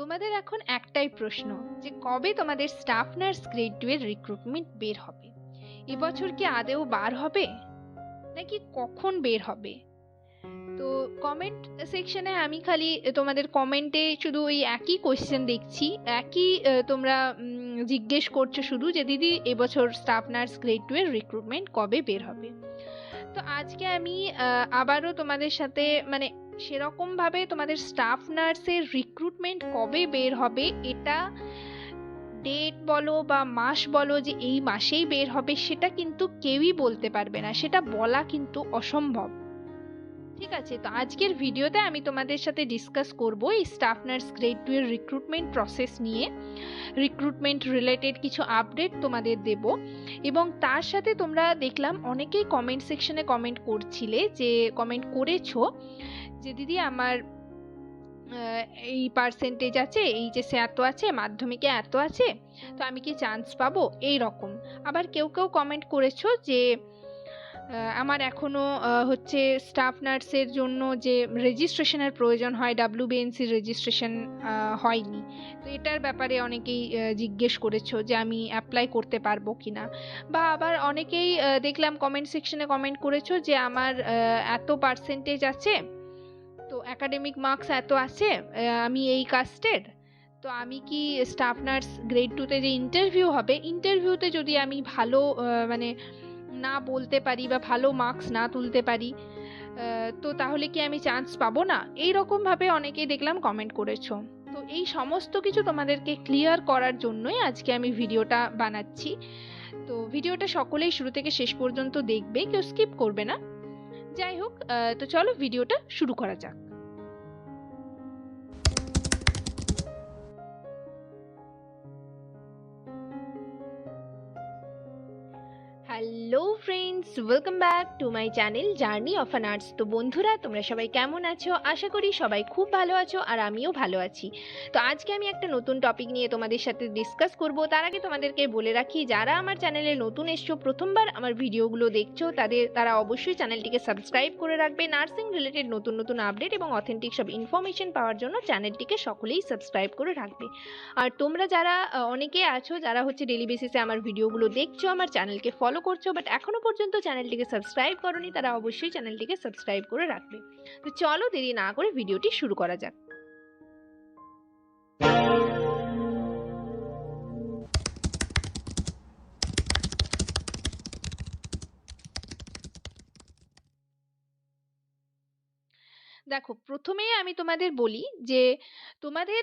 তোমাদের এখন একটাই প্রশ্ন, যে কবে তোমাদের স্টাফ নার্স গ্রেড টু এর রিক্রুটমেন্ট বের হবে? এবছর কি আদেও বার হবে? নাকি কখন বের হবে? তো কমেন্ট সেকশনে আমি খালি তোমাদের কমেন্টে শুধু ওই একই কোয়েশ্চেন দেখছি, একই তোমরা জিজ্ঞেস করছ শুধু যে দিদি এবছর স্টাফ নার্স গ্রেড টু এর রিক্রুটমেন্ট কবে বের হবে? তো আজকে আমি আবারও তোমাদের সাথে মানে সেরকম ভাবে তোমাদের স্টাফ নার্সের রিক্রুটমেন্ট কবে বের হবে, এটা ডেট বলো বা মাস বলো যে এই মাসেই বের হবে, সেটা কিন্তু কেউই বলতে পারবে না। সেটা বলা কিন্তু অসম্ভব। ঠিক আছে, তো আজকের ভিডিওতে আমি তোমাদের সাথে ডিসকাস করব এই স্টাফ নার্স গ্রেড টু এর রিক্রুটমেন্ট প্রসেস নিয়ে। রিক্রুটমেন্ট রিলেটেড কিছু আপডেট তোমাদের দেব এবং তার সাথে তোমরা দেখলাম অনেকেই কমেন্ট সেকশনে কমেন্ট করছিলে যে কমেন্ট করেছ যে দিদি আমার এই পার্সেন্টেজ আছে এইচএসে এত আছে, মাধ্যমিকে এত আছে, তো আমি কি চান্স পাবো? এই রকম আবার কেউ কেউ কমেন্ট করেছ যে আমার এখনও আহ, হচ্ছে স্টাফ নার্সের জন্য যে রেজিস্ট্রেশনের প্রয়োজন হয় ডাব্লিউবিএনসি রেজিস্ট্রেশন হয়নি। তো এটার ব্যাপারে অনেকেই জিজ্ঞেস করেছ যে আমি অ্যাপ্লাই করতে পারব কিনা। বা আবার অনেকেই দেখলাম কমেন্ট সেকশনে কমেন্ট করেছ যে আমার এত পার্সেন্টেজ আছে তো একাডেমিক মার্কস এত আছে আমি এই কাস্টের তো আমি কি স্টাফ নার্স গ্রেড টুতে যে ইন্টারভিউ হবে ইন্টারভিউতে যদি আমি ভালো মানে না বলতে পারি বা ভালো মার্কস না তুলতে পারি তো তাহলে কি আমি চান্স পাবো না? এই রকম ভাবে অনেকেই দেখলাম কমেন্ট করেছ। তো এই সমস্ত কিছু তোমাদেরকে ক্লিয়ার করার জন্যই আজকে আমি ভিডিওটা বানাচ্ছি। তো ভিডিওটা সকলেই শুরু থেকে শেষ পর্যন্ত দেখবে, কেউ স্কিপ করবে না। যাই হোক তো চলো ভিডিওটা শুরু করা যাক। Hello friends welcome back to my channel journey of an arts তো বন্ধুরা, তোমরা সবাই কেমন আছো? আশা করি সবাই খুব ভালো আছো আর আমিও ভালো আছি। তো আজকে আমি একটা নতুন টপিক নিয়ে তোমাদের সাথে ডিসকাস করব। তার আগে তোমাদেরকে বলে রাখি, যারা আমার চ্যানেলে নতুন এসছো, প্রথমবার আমার ভিডিওগুলো দেখছ, তাদের, তারা অবশ্যই চ্যানেলটিকে সাবস্ক্রাইব করে রাখবে। নার্সিং রিলেটেড নতুন নতুন আপডেট এবং অথেন্টিক সব ইনফরমেশন পাওয়ার জন্য চ্যানেলটিকে সকলেই সাবস্ক্রাইব করে রাখবে। আর তোমরা যারা অনেকে আছো, যারা হচ্ছে ডেলি বেসিসে আমার ভিডিওগুলো দেখছ, আমার চ্যানেলকে ফলো করছ বাট এখনও পর্যন্ত চ্যানেলটিকে সাবস্ক্রাইব করনি, তারা অবশ্যই চ্যানেলটিকে সাবস্ক্রাইব করে রাখবে। তো চলো দেরি না করে ভিডিওটি শুরু করা যাক। দেখো, প্রথমেই আমি তোমাদের বলি যে তোমাদের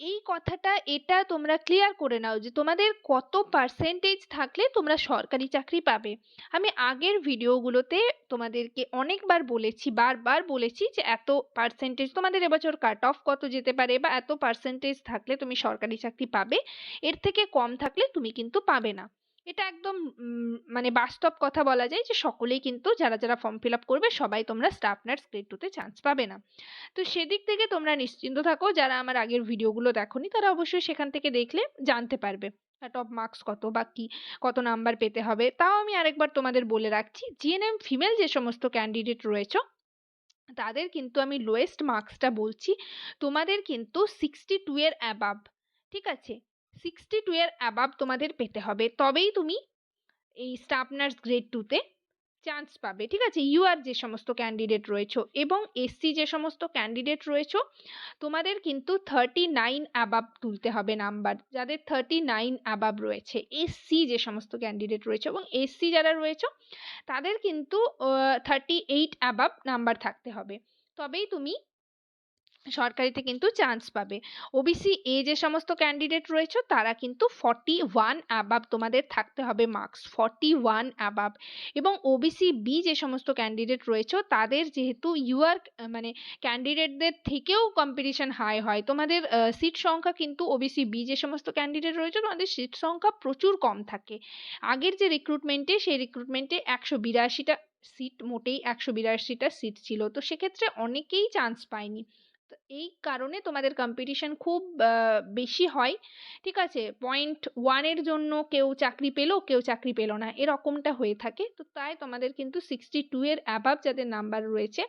এই কথাটা এটা তোমরা ক্লিয়ার করে নাও যে তোমাদের কত পার্সেন্টেজ থাকলে তোমরা সরকারি চাকরি পাবে। আমি আগের ভিডিওগুলোতে তোমাদেরকে অনেকবার বলেছি, বারবার বলেছি যে এত পার্সেন্টেজ তোমাদের এবছর কাট অফ কত যেতে পারে বা এত পার্সেন্টেজ থাকলে তুমি সরকারি চাকরি পাবে, এর থেকে কম থাকলে তুমি কিন্তু পাবে না। এটা একদম মানে বাস্তব কথা বলা যায় যে সকলেই কিন্তু যারা যারা ফর্ম ফিল আপ করবে সবাই তোমরা স্টাফ নার্স গ্রেড টুতে চান্স পাবে না। তো সেদিক থেকে তোমরা নিশ্চিন্ত থাকো যারা আমার আগের ভিডিওগুলো দেখোনি তারা অবশ্যই সেখান থেকে দেখলে জানতে পারবে টপ মার্কস কত বা কি, কত নাম্বার পেতে হবে। তাও আমি আরেকবার তোমাদের বলে রাখছি জিএনএম ফিমেল যে সমস্ত ক্যান্ডিডেট রয়েছে, তাদের কিন্তু আমি লোয়েস্ট মার্কসটা বলছি। তোমাদের কিন্তু সিক্সটি টু এর অ্যাবাব ঠিক আছে? সিক্সটি টু এর অ্যাবাব তোমাদের পেতে হবে। তবেই তুমি এই স্টাফ নার্স গ্রেড টুতে চান্স পাবে, ঠিক আছে? ইউআর যে সমস্ত ক্যান্ডিডেট রয়েছো এবং এসসি যে সমস্ত ক্যান্ডিডেট রয়েছো, তোমাদের কিন্তু থার্টি নাইন অ্যাবাব তুলতে হবে নাম্বার যাদের থার্টি নাইন অ্যাবাব রয়েছে এসসি যে সমস্ত ক্যান্ডিডেট রয়েছে এবং এসসি যারা রয়েছে, তাদের কিন্তু থার্টি এইট অ্যাবাব নাম্বার থাকতে হবে। তবেই তুমি সরকারিতে কিন্তু চান্স পাবে। ওবিসি এ যে সমস্ত ক্যান্ডিডেট রয়েছে, তারা কিন্তু ফর্টি ওয়ান অ্যাবাব তোমাদের থাকতে হবে মার্কস ফর্টি ওয়ান অ্যাবাব এবং ওবিসি বি যে সমস্ত ক্যান্ডিডেট রয়েছে, তাদের যেহেতু ইউআর মানে ক্যান্ডিডেটদের থেকেও কম্পিটিশন হাই হয়, তোমাদের সিট সংখ্যা কিন্তু ওবিসি বি যে সমস্ত ক্যান্ডিডেট রয়েছে, তোমাদের সিট সংখ্যা প্রচুর কম থাকে। আগের যে রিক্রুটমেন্টে সেই রিক্রুটমেন্টে একশো বিরাশিটা সিট মোটেই একশো বিরাশিটা সিট ছিল। তো সেক্ষেত্রে অনেকেই চান্স পায়নি। এই কারণে তোমাদের কম্পিটিশন খুব বেশি হয়। ঠিক আছে? পয়েন্ট ওয়ানের জন্য কেউ চাকরি পেল, কেউ চাকরি পেল না। এরকমটা হয়ে থাকে। তো তাই তোমাদের কিন্তু সিক্সটি টু এর অ্যাবাভ যাদের নাম্বার রয়েছে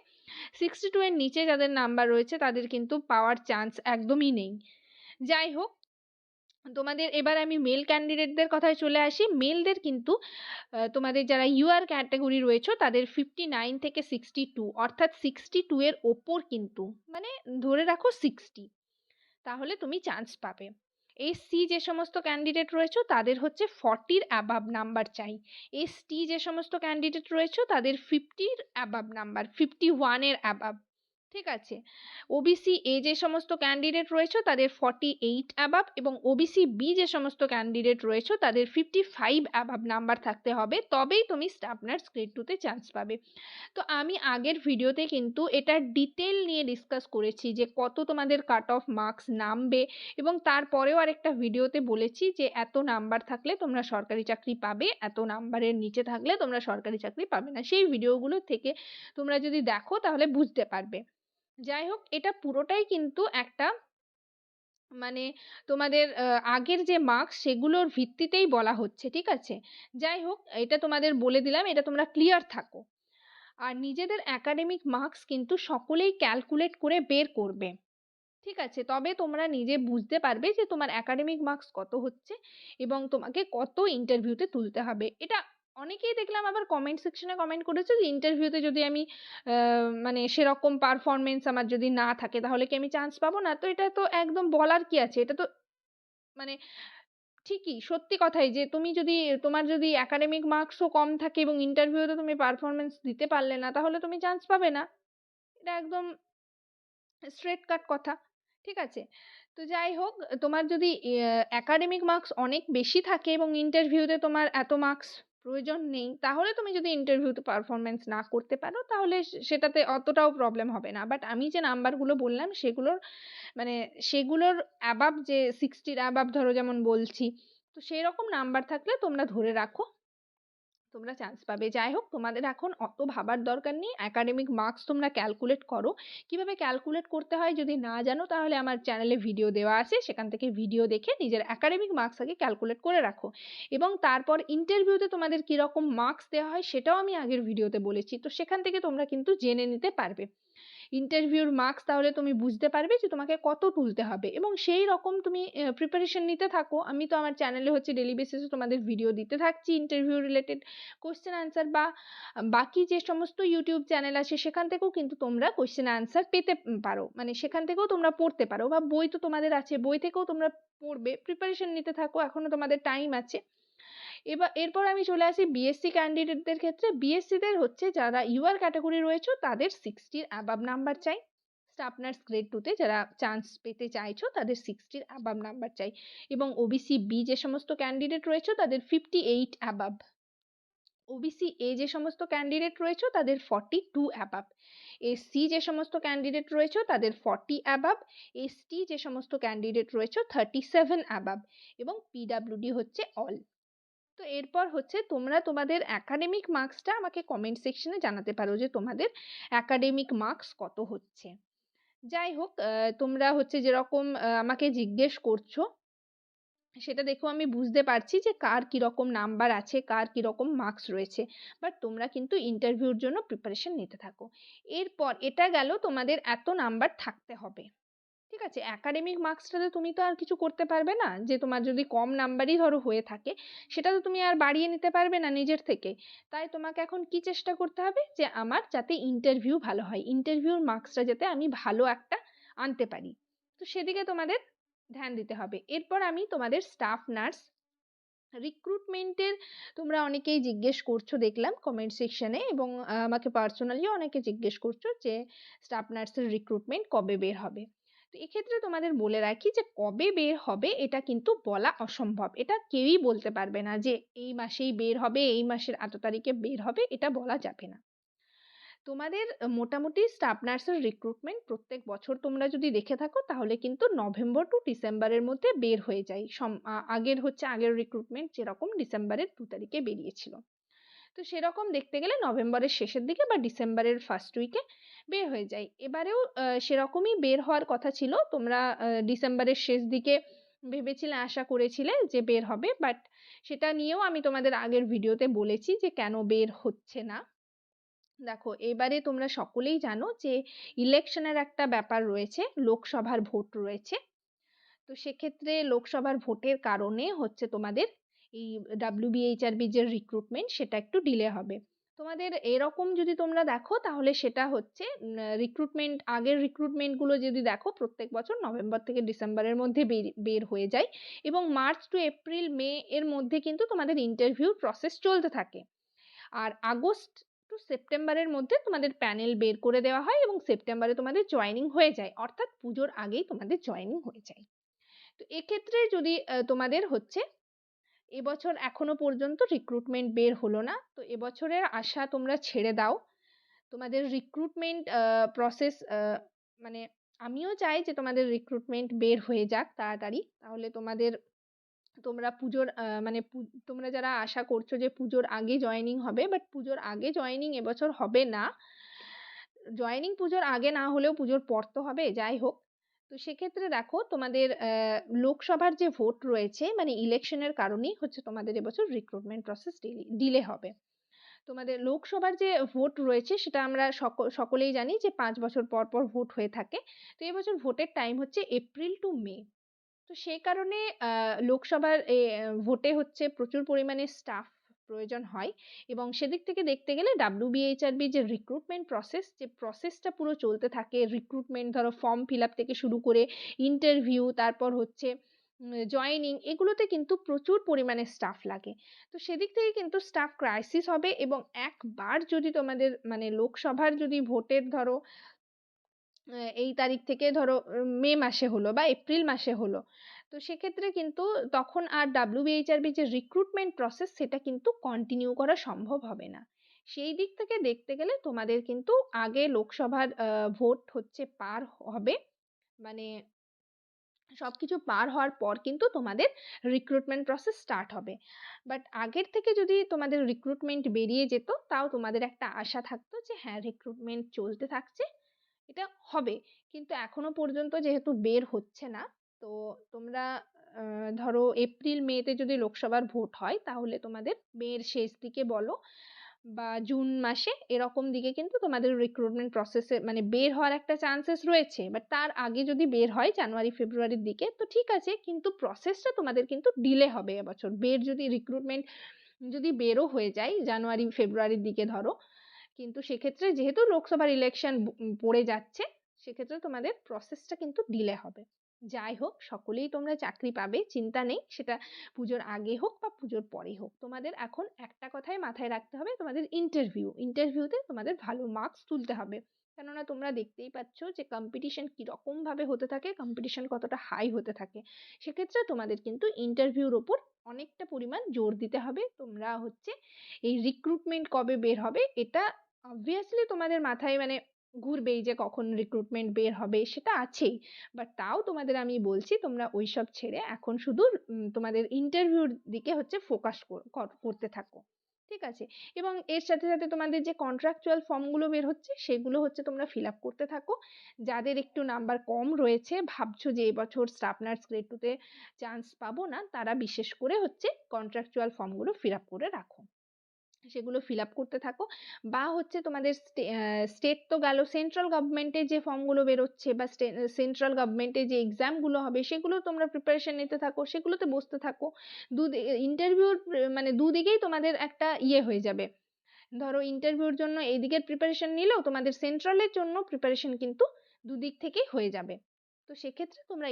সিক্সটি টু এর নিচে যাদের নাম্বার রয়েছে, তাদের কিন্তু পাওয়ার চান্স একদমই নেই। যাই হোক তোমাদের, এবার আমি মেল ক্যান্ডিডেটদের কথায় চলে আসি। মেলদের কিন্তু তোমাদের যারা ইউআর ক্যাটাগরি রয়েছে, তাদের ফিফটি নাইন থেকে সিক্সটি টু অর্থাৎ সিক্সটি টু এর ওপর কিন্তু মানে ধরে রাখো সিক্সটি তাহলে তুমি চান্স পাবে। এসসি যে সমস্ত ক্যান্ডিডেট রয়েছে, তাদের হচ্ছে ফর্টির অ্যাবাব নাম্বার চাই। এসটি যে সমস্ত ক্যান্ডিডেট রয়েছে, তাদের ফিফটির অ্যাবাব নাম্বার ফিফটি ওয়ানের অ্যাবাব ঠিক আছে? ওবিসি এ যে সমস্ত ক্যান্ডিডেট রয়েছে তাদের ফর্টি এইট অ্যাবাব এবং ওবিসি বি যে সমস্ত ক্যান্ডিডেট রয়েছে তাদের ফিফটি ফাইভ অ্যাবাব নাম্বার থাকতে হবে। তবেই তুমি স্টাফ নার্স গ্রেড টুতে চান্স পাবে। তো আমি আগের ভিডিওতে কিন্তু এটা ডিটেল নিয়ে ডিসকাস করেছি যে কত তোমাদের কাট অফ মার্কস নামবে এবং তারপরেও আরেকটা ভিডিওতে বলেছি যে এত নাম্বার থাকলে তোমরা সরকারি চাকরি পাবে, এত নাম্বারের নিচে থাকলে তোমরা সরকারি চাকরি পাবে না। সেই ভিডিওগুলো থেকে তোমরা যদি দেখো তাহলে বুঝতে পারবে। যাই হোক এটা পুরোটাই কিন্তু একটা মানে তোমাদের আগের যে মার্কস সেগুলোর ভিত্তিতেই বলা হচ্ছে, ঠিক আছে? যাই হোক এটা তোমাদের বলে দিলাম, এটা তোমরা ক্লিয়ার থাকো। আর নিজেদের একাডেমিক মার্কস কিন্তু সকলেই ক্যালকুলেট করে বের করবে, ঠিক আছে? তবে তোমরা নিজে বুঝতে পারবে যে তোমার একাডেমিক মার্কস কত হচ্ছে এবং তোমাকে কত ইন্টারভিউতে তুলতে হবে। এটা অনেকেই দেখলাম আবার কমেন্ট সেকশনে কমেন্ট করেছে যে ইন্টারভিউতে যদি আমি মানে সেরকম পারফরমেন্স আমার যদি না থাকে তাহলে কি আমি চান্স পাবো না? তো এটা তো একদম বলার কি আছে? এটা তো মানে ঠিকই, সত্যি কথাই যে তুমি যদি, তোমার যদি একাডেমিক মার্কসও কম থাকে এবং ইন্টারভিউতে তুমি পারফরমেন্স দিতে পারলে না তাহলে তুমি চান্স পাবে না। এটা একদম স্ট্রেট কাট কথা, ঠিক আছে? তো যাই হোক, তোমার যদি একাডেমিক মার্কস অনেক বেশি থাকে এবং ইন্টারভিউতে তোমার এত মার্কস প্রয়োজন নেই, তাহলে তুমি যদি ইন্টারভিউতে পারফরমেন্স না করতে পারো, তাহলে সেটাতে অতটাও প্রবলেম হবে না। বাট আমি যে নাম্বারগুলো বললাম, সেগুলোর মানে সেগুলোর অ্যাবাব যে সিক্সটির অ্যাবাব ধরো যেমন বলছি, তো সেই রকম নাম্বার থাকলে তোমরা ধরে রাখো। তোমরা চান্স পাবে। যাই হোক, তোমাদের এখন অত ভাবার দরকার নেই। একাডেমিক মার্কস তোমরা ক্যালকুলেট করো। কীভাবে ক্যালকুলেট করতে হয় যদি না জানো, তাহলে আমার চ্যানেলে ভিডিও দেওয়া আছে। সেখান থেকে ভিডিও দেখে নিজের একাডেমিক মার্কস আগে ক্যালকুলেট করে রাখো। এবং তারপর ইন্টারভিউতে তোমাদের কীরকম মার্কস দেওয়া হয়, সেটাও আমি আগের ভিডিওতে বলেছি। তো সেখান থেকে তোমরা কিন্তু জেনে নিতে পারবে। ইন্টারভিউর মার্কস তাহলে তুমি বুঝতে পারবে যে তোমাকে কত তুলতে হবে। এবং সেই রকম তুমি প্রিপারেশন নিতে থাকো। আমি তো আমার চ্যানেলে হচ্ছে ডেলি বেসিসে তোমাদের ভিডিও দিতে থাকছি ইন্টারভিউ রিলেটেড কোশ্চেন আনসার বা, বাকি যে সমস্ত ইউটিউব চ্যানেল আছে সেখান থেকেও কিন্তু তোমরা কোশ্চেন আনসার পেতে পারো। মানে সেখান থেকেও তোমরা পড়তে পারো বা বই তো তোমাদের আছে, বই থেকেও তোমরা পড়বে। প্রিপারেশন নিতে থাকো, এখনও তোমাদের টাইম আছে। এবার, এরপর আমি চলে আসি বিএসসি ক্যান্ডিডেটদের ক্ষেত্রে। বিএসসিদের হচ্ছে যারা ইউআর ক্যাটাগরি রয়েছে, তাদের সিক্সটির অ্যাবাব নাম্বার চাই। স্টাফ নার্স গ্রেড টুতে যারা চান্স পেতে চাইছো, তাদের সিক্সটির অ্যাবাব নাম্বার চাই। এবং ওবিসি বি যে সমস্ত ক্যান্ডিডেট রয়েছে, তাদের ফিফটি এইট অ্যাবাব ওবিসি এ যে সমস্ত ক্যান্ডিডেট রয়েছে, তাদের ফর্টি টু অ্যাবাব এসসি যে সমস্ত ক্যান্ডিডেট রয়েছে, তাদের ফর্টি অ্যাবাব এসটি যে সমস্ত ক্যান্ডিডেট রয়েছে থার্টি সেভেন অ্যাবাব এবং পিডাব্লিউডি হচ্ছে অল তো এরপর হচ্ছে তোমরা তোমাদের অ্যাকাডেমিক মার্কসটা আমাকে কমেন্ট সেকশনে জানাতে পারো যে তোমাদের অ্যাকাডেমিক মার্কস কত হচ্ছে। যাই হোক তোমরা হচ্ছে যেরকম আমাকে জিজ্ঞেস করছ, সেটা দেখেও আমি বুঝতে পারছি যে কার কীরকম নাম্বার আছে, কার কীরকম মার্কস রয়েছে বাট তোমরা কিন্তু ইন্টারভিউর জন্য প্রিপারেশন নিতে থাকো। এরপর এটা গেল তোমাদের এত নাম্বার থাকতে হবে। ঠিক আছে অ্যাকাডেমিক মার্কসটাতে তুমি তো আর কিছু করতে পারবে না। যে তোমার যদি কম নাম্বারই ধরো হয়ে থাকে, সেটা তো তুমি আর বাড়িয়ে নিতে পারবে না নিজের থেকে। তাই তোমাকে এখন কি চেষ্টা করতে হবে? যে আমার যাতে ইন্টারভিউ ভালো হয় ইন্টারভিউর মার্কসটা যাতে আমি ভালো একটা আনতে পারি। তো সেদিকে তোমাদের ধ্যান দিতে হবে। এরপর আমি তোমাদের স্টাফ নার্স রিক্রুটমেন্টের তোমরা অনেকেই জিজ্ঞেস করছ, দেখলাম কমেন্ট সেকশনে এবং আমাকে পার্সোনালিও অনেকে জিজ্ঞেস করছ যে স্টাফ নার্সের রিক্রুটমেন্ট কবে বের হবে। তো এক্ষেত্রে তোমাদের বলে রাখি যে কবে বের হবে এটা কিন্তু বলা অসম্ভব। এটা কেউই বলতে পারবে না যে এই মাসেই বের হবে, এই মাসের এত তারিখে বের হবে, এটা বলা যাবে না। তোমাদের মোটামুটি স্টাফ নার্সের রিক্রুটমেন্ট প্রত্যেক বছর তোমরা যদি দেখে থাকো তাহলে কিন্তু নভেম্বর টু ডিসেম্বরের মধ্যে বের হয়ে যায়। আগের হচ্ছে আগের রিক্রুটমেন্ট যেরকম ডিসেম্বরের দু তারিখে বেরিয়েছিল। তো সেরকম দেখতে গেলে নভেম্বরের শেষের দিকে বা ডিসেম্বরের ফার্স্ট উইকে বের হয়ে যায় এবারেও সেরকমই বের হওয়ার কথা ছিল। তোমরা ডিসেম্বরের শেষ দিকে ভেবেছিলে, আশা করেছিলে যে বের হবে বাট সেটা নিয়েও আমি তোমাদের আগের ভিডিওতে বলেছি যে কেন বের হচ্ছে না। দেখো, এবারে তোমরা সকলেই জানো যে ইলেকশনের একটা ব্যাপার রয়েছে, লোকসভার ভোট রয়েছে। তো সেক্ষেত্রে লোকসভার ভোটের কারণে হচ্ছে তোমাদের এই ডাব্লিউবিএইচআরবি যে রিক্রুটমেন্ট সেটা একটু ডিলে হবে। তোমাদের এরকম যদি তোমরা দেখো তাহলে সেটা হচ্ছে রিক্রুটমেন্ট আগের রিক্রুটমেন্টগুলো যদি দেখো প্রত্যেক বছর নভেম্বর থেকে ডিসেম্বরের মধ্যে বের হয়ে যায় এবং মার্চ টু এপ্রিল, মে এর মধ্যে কিন্তু তোমাদের ইন্টারভিউ প্রসেস চলতে থাকে। আর আগস্ট টু সেপ্টেম্বরের মধ্যে তোমাদের প্যানেল বের করে দেওয়া হয় এবং সেপ্টেম্বরে তোমাদের জয়নিং হয়ে যায়। অর্থাৎ পুজোর আগেই তোমাদের জয়নিং হয়ে যায়। তো এক্ষেত্রে যদি তোমাদের হচ্ছে এবছর এখনও পর্যন্ত রিক্রুটমেন্ট বের হলো না। তো এবছরের আশা তোমরা ছেড়ে দাও। তোমাদের রিক্রুটমেন্ট প্রসেস মানে আমিও চাই যে তোমাদের রিক্রুটমেন্ট বের হয়ে যাক তাড়াতাড়ি। তাহলে তোমাদের, তোমরা পুজোর মানে তোমরা যারা আশা করছ যে পুজোর আগে জয়েনিং হবে বাট পুজোর আগে জয়েনিং এবছর হবে না। জয়েনিং পুজোর আগে না হলেও পুজোর পর তো হবে, যাই হোক। তো সেক্ষেত্রে দেখো তোমাদের লোকসভার যে ভোট রয়েছে মানে ইলেকশনের কারণেই হচ্ছে তোমাদের এবছর রিক্রুটমেন্ট প্রসেস ডিলে হবে। তোমাদের লোকসভার যে ভোট রয়েছে, সেটা আমরা সকলেই জানি যে পাঁচ বছর পর পর ভোট হয়ে থাকে। তো এবছর ভোটের টাইম হচ্ছে এপ্রিল টু মে তো সেই কারণে লোকসভার ভোটে হচ্ছে প্রচুর পরিমাণে স্টাফ প্রয়োজন হয় এবং সেদিক থেকে দেখতে গেলে ডাব্লিউবিএইচআরবি যে রিক্রুটমেন্ট প্রসেস যে প্রসেসটা পুরো চলতে থাকে রিক্রুটমেন্ট ধরো ফর্ম ফিল আপ থেকে শুরু করে ইন্টারভিউ তারপর হচ্ছে জয়েনিং এগুলোতে কিন্তু প্রচুর পরিমাণে স্টাফ লাগে। তো সেদিক থেকে কিন্তু স্টাফ ক্রাইসিস হবে এবং একবার যদি তোমাদের মানে লোকসভার যদি ভোটের ধরো এই তারিখ থেকে ধরো মে মাসে হলো বা এপ্রিল মাসে হলো তো সেক্ষেত্রে কিন্তু তখন আর ডাব্লিউবিএইচআরবি যে রিক্রুটমেন্ট প্রসেস সেটা কিন্তু কন্টিনিউ করা সম্ভব হবে না। সেই দিক থেকে দেখতে গেলে তোমাদের কিন্তু আগে লোকসভার ভোট হচ্ছে পার হবে। মানে সবকিছু পার হওয়ার পর কিন্তু তোমাদের রিক্রুটমেন্ট প্রসেস স্টার্ট হবে। বাট আগের থেকে যদি তোমাদের রিক্রুটমেন্ট বেরিয়ে যেত, তাও তোমাদের একটা আশা থাকতো যে হ্যাঁ রিক্রুটমেন্ট চলতে থাকছে, এটা হবে। কিন্তু এখনও পর্যন্ত যেহেতু বের হচ্ছে না তো তোমরা ধরো এপ্রিল মেতে যদি লোকসভার ভোট হয়, তাহলে তোমাদের মের শেষ দিকে বলো। বা জুন মাসে এরকম দিকে কিন্তু তোমাদের রিক্রুটমেন্ট প্রসেসে মানে বের হওয়ার একটা চান্সেস রয়েছে। বাট তার আগে যদি বের হয় জানুয়ারি, ফেব্রুয়ারির দিকে, তো ঠিক আছে, কিন্তু প্রসেসটা তোমাদের কিন্তু ডিলে হবে এবছর। বের যদি রিক্রুটমেন্ট যদি বেরও হয়ে যায় জানুয়ারি, ফেব্রুয়ারির দিকে ধরো, কিন্তু সেক্ষেত্রে যেহেতু লোকসভার ইলেকশন পড়ে যাচ্ছে, সেক্ষেত্রে তোমাদের প্রসেসটা কিন্তু ডিলে হবে। যাই হোক, সকলেই তোমরা চাকরি পাবে, চিন্তা নেই, সেটা পুজোর আগে হোক বা পুজোর পরে হোক। তোমাদের এখন একটা কথাই মাথায় রাখতে হবে, তোমাদের ইন্টারভিউ ইন্টারভিউতে তোমাদের ভালো মার্কস তুলতে হবে। কেননা তোমরা দেখতেই পাচ্ছ যে কম্পিটিশন কীরকম ভাবে হতে থাকে কম্পিটিশন কতটা হাই হতে থাকে। সেক্ষেত্রে তোমাদের কিন্তু ইন্টারভিউর ওপর অনেকটা পরিমাণ জোর দিতে হবে। তোমরা হচ্ছে এই রিক্রুটমেন্ট কবে বের হবে, এটা অবভিয়াসলি তোমাদের মাথায় মানে ঘুরবেই যে কখন রিক্রুটমেন্ট বের হবে সেটা আছেই। বাট তাও তোমাদের আমি বলছি, তোমরা ওইসব ছেড়ে এখন শুধু তোমাদের ইন্টারভিউর দিকে হচ্ছে ফোকাস করতে থাকো। ঠিক আছে? এবং এর সাথে সাথে তোমাদের যে কন্ট্রাকচুয়াল ফর্মগুলো বের হচ্ছে, সেগুলো হচ্ছে তোমরা ফিল আপ করতে থাকো। যাদের একটু নাম্বার কম রয়েছে, ভাবছ যে এবছর স্টাফ নার্স গ্রেড টুতে চান্স পাবো না, তারা বিশেষ করে হচ্ছে কন্ট্রাকচুয়াল ফর্মগুলো ফিল আপ করে রাখো। সেগুলো fill up করতে থাকো। বা হচ্ছে তোমাদের state তো গেল government এর যে form গুলো বেরোচ্ছে বা government এর যে exam গুলো হবে, সেগুলো তোমরা preparation নিতে থাকো, সেগুলোতে বসতে থাকো। interview মানে দুদিকেই তোমাদের একটা ইয়ে হয়ে যাবে। ধরো এর জন্য এইদিকের preparation নিলেও তোমাদের এর জন্য preparation কিন্তু দুদিক থেকেই হয়ে যাবে। তো সেক্ষেত্রে তোমরা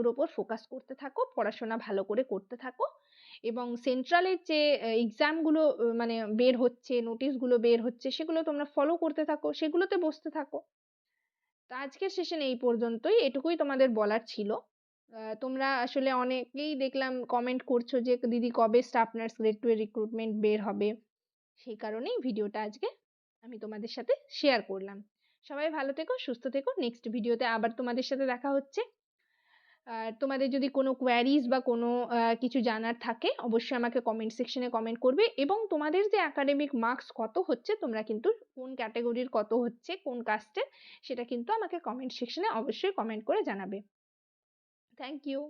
এর ওপর focus করতে থাকো, পড়াশোনা ভালো করে করতে থাকো এবং সেন্ট্রালের যে এক্সামগুলো মানে বের হচ্ছে নোটিশগুলো বের হচ্ছে, সেগুলো তোমরা ফলো করতে থাকো, সেগুলোতে বসতে থাকো। তো আজকের সেশন এই পর্যন্তই, এটুকুই তোমাদের বলার ছিল। তোমরা আসলে অনেকেই দেখলাম কমেন্ট করছ যে, দিদি, কবে স্টাফ নার্স গ্রেড টু এর রিক্রুটমেন্ট বের হবে? সেই কারণেই ভিডিওটা আজকে আমি তোমাদের সাথে শেয়ার করলাম। সবাই ভালো থেকো, সুস্থ থেকো। নেক্সট ভিডিওতে আবার তোমাদের সাথে দেখা হচ্ছে। আর তোমাদের যদি কোনো কোয়ারিজ বা কোনো কিছু জানার থাকে, অবশ্যই আমাকে কমেন্ট সেকশনে কমেন্ট করবে। এবং তোমাদের যে একাডেমিক মার্কস কত হচ্ছে, তোমরা কিন্তু কোন ক্যাটাগরির কত হচ্ছে, কোন কাস্টের সেটা কিন্তু আমাকে কমেন্ট সেকশনে অবশ্যই কমেন্ট করে জানাবে। Thank you